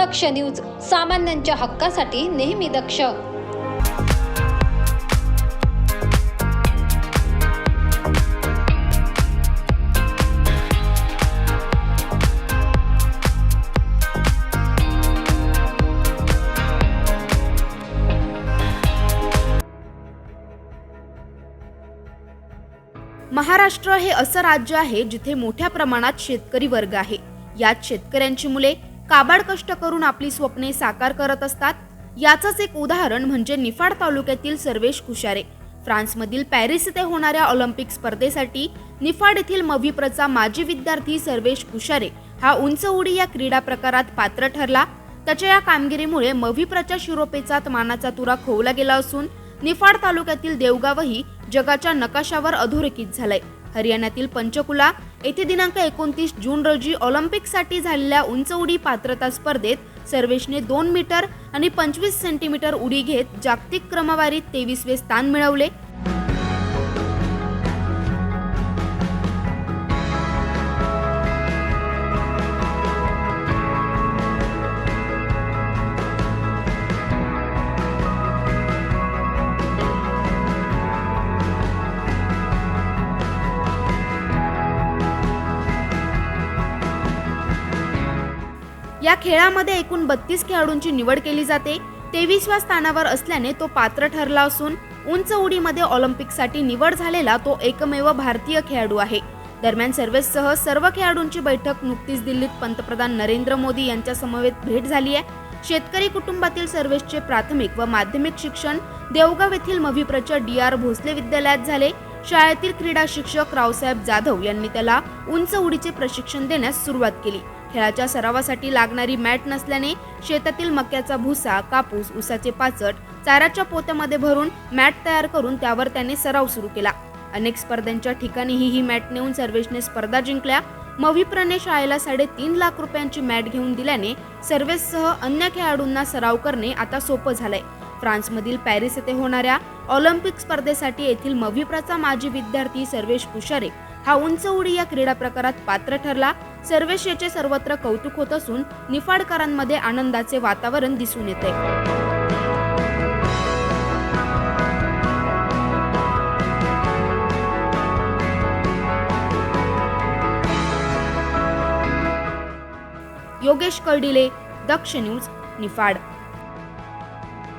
दक्ष news सामान्यांच्या हक्कासाठी नेहमी दक्ष. महाराष्ट्र हे असं राज्य आहे जिथे मोठ्या प्रमाणात शेतकरी वर्ग आहे. यात शेतकऱ्यांची मुले काबाड कष्ट करून आपली स्वप्ने साकार करत असतात. याचंच एक उदाहरण म्हणजे निफाड तालुक्यातील सर्वेश कुशारे. फ्रान्समधील पॅरिस येथे होणाऱ्या ऑलिम्पिक स्पर्धेसाठी निफाड येथील मव्हिप्रचा माजी विद्यार्थी सर्वेश कुशारे हा उंच उडी या क्रीडा प्रकारात पात्र ठरला. त्याच्या या कामगिरीमुळे मविप्रच्या शिरोपेचात मानाचा तुरा खोवला गेला असून निफाड तालुक्यातील देवगावही जगाच्या नकाशावर अधोरेखित झालंय. हरियाणातील पंचकुला येथे दिनांक एकोणतीस जून रोजी ऑलिम्पिकसाठी झालेल्या उंच उडी पात्रता स्पर्धेत सर्वेशने दोन मीटर आणि पंचवीस सेंटीमीटर उडी घेत जागतिक क्रमवारीत तेवीसवे स्थान मिळवले. या खेळामध्ये एकूण बत्तीस खेळाडूंची निवड केली जाते. तेवीसव्या स्थानावर असल्याने तो पात्र ठरला असून उंच उडीमध्ये ऑलिम्पिकसाठी निवड झालेला तो एकमेव भारतीय खेळाडू आहे. दरम्यान सर्वेससह सर्व खेळाडूंची बैठक नुकतीच दिल्लीत पंतप्रधान नरेंद्र मोदी यांच्या समवेत भेट झाली आहे. शेतकरी कुटुंबातील सर्वेसचे प्राथमिक व माध्यमिक शिक्षण देवगाव येथील मविप्रच्या डी आर भोसले विद्यालयात झाले. शाळेतील क्रीडा शिक्षक रावसाहेब जाधव यांनी त्याला उंच उडीचे प्रशिक्षण देण्यास सुरुवात केली. खेळाच्या सरावासाठी लागणारी मॅट नसल्याने शेतातील मक्याचा भुसा कापूस उसाचे पाचट चाराच्या पोत्यामध्ये भरून मॅट तयार करून त्यावर त्याने सराव सुरू केला. अनेक स्पर्धांच्या ठिकाणीही ही मॅट नेऊन सर्वेशने स्पर्धा जिंकल्या. मविप्रने शाळेला साडेतीन लाख रुपयांची मॅट घेऊन दिल्याने सर्वेससह अन्य खेळाडूंना सराव करणे आता सोपं झालंय. फ्रान्समधील पॅरिस येथे होणाऱ्या ऑलिम्पिक स्पर्धेसाठी येथील मविप्राचा माजी विद्यार्थी सर्वेश कुशारे हा उंच उडी या क्रीडा प्रकारात पात्र ठरला. सर्वेश याचे सर्वत्र कौतुक होत असून निफाडकरांमध्ये आनंदाचे वातावरण दिसून येते. योगेश कर्डिले दक्ष न्यूज निफाड.